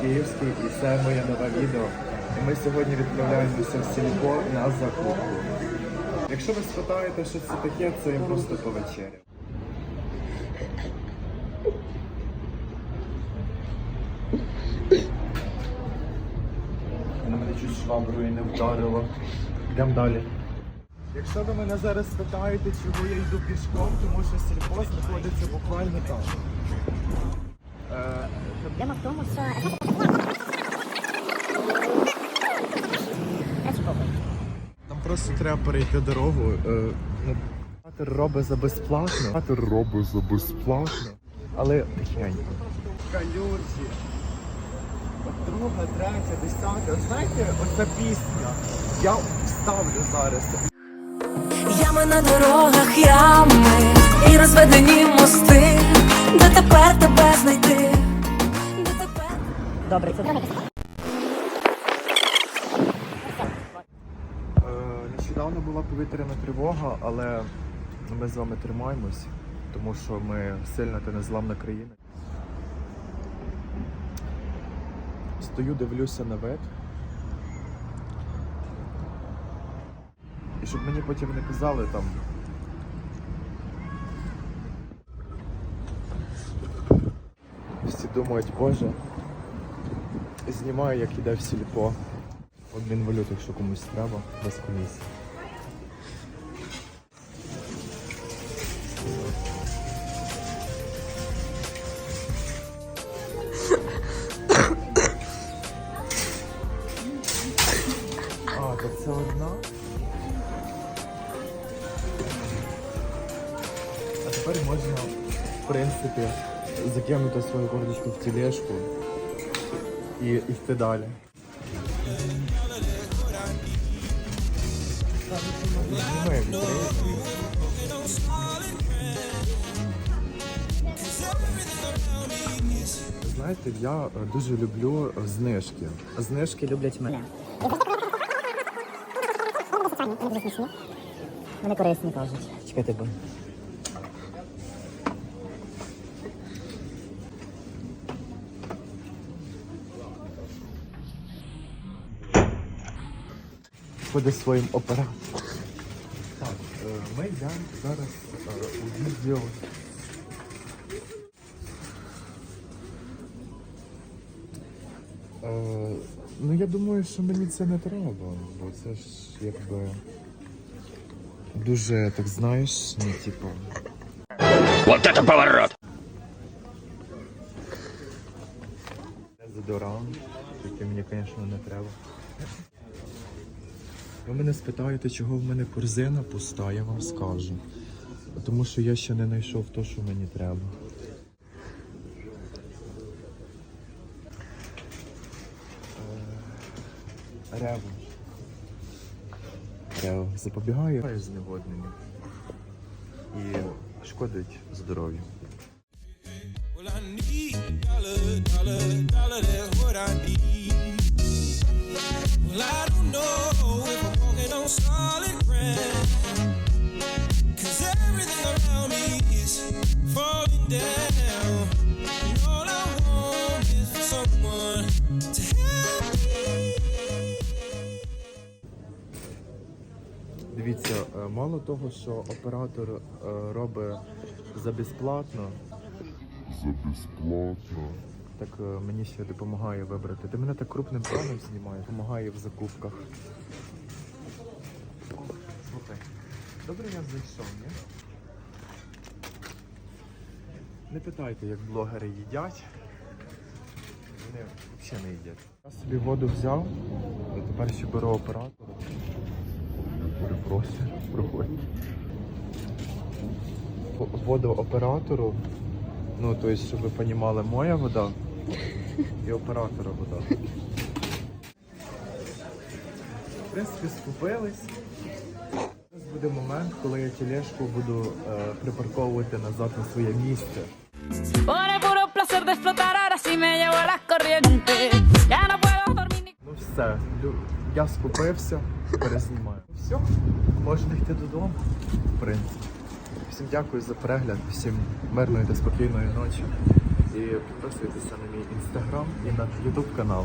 Київський і це моє нове відео. І ми сьогодні відправляємося в сільпо на закупку. Якщо ви спитаєте, що це таке, це я просто повечеря. Вона мене чуть шваброю не вдарила. Йдемо далі. Якщо ви мене зараз питаєте, чого я йду пішком, тому що сільпо знаходиться буквально там. Проблема в тому, що Нам просто треба перейти дорогу. Е, ну, робить за безплатно. Оператор робить за безплатно. Але тихенько. Калюжі. Друга, третя, десята. Знаєте, оця пісня. Я вставлю зараз. Ями на дорогах, ями і розведені мости, де тепер тебе знайти. Добре, це Е, нещодавно була повітряна тривога, але ми з вами тримаємось, тому що ми сильна та незламна країна. Стою, дивлюся на вид. І щоб мені потім не казали там. Всі думають, боже, знімаю, як іде в сільпо. Обмін валют, якщо комусь треба, без комісії. А, тепер можна, в принципі, закинути свою курточку в тележку і йти далі. Знаєте, я дуже люблю знижки. Знижки люблять мене. Вони корисні кажуть. Чекайте, бо. Ходи своїм оператором. Так, е, ми йдемо зараз е, у відділ. Е, Ну, я думаю, що мені це не треба, бо це ж якби дуже, так знаєш, ну, типу. Вот это поворот! Дезодорант, який мені, звісно, не треба. Ви мене спитаєте, чого в мене корзина пуста, я вам скажу. Тому що я ще не знайшов те, що мені треба. Е, Рево. Рево запобігає зневодненню і шкодить здоров'ю. Дивіться, е, мало того, що оператор е, робить за безплатно, за безплатно. так е, мені ще допомагає вибрати. Ти мене так крупним планом знімаєш, допомагає в закупках. О, Слухай, добре я зайшов, ні? Не питайте, як блогери їдять. Вони взагалі не їдять. Я собі воду взяв, а тепер ще беру оператора. Перепрошую, проходь. Воду оператору. Ну, то есть, щоб ви розуміли, моя вода і оператора вода. В принципі, скупились. Зараз буде момент, коли я тележку буду е, припарковувати назад на своє місце. Ну все, лю- я скупився, перезнімаю. Все, можна йти додому, в принципі. Всім дякую за перегляд, всім мирної та спокійної ночі. І підписуйтеся на мій інстаграм і на ютуб канал.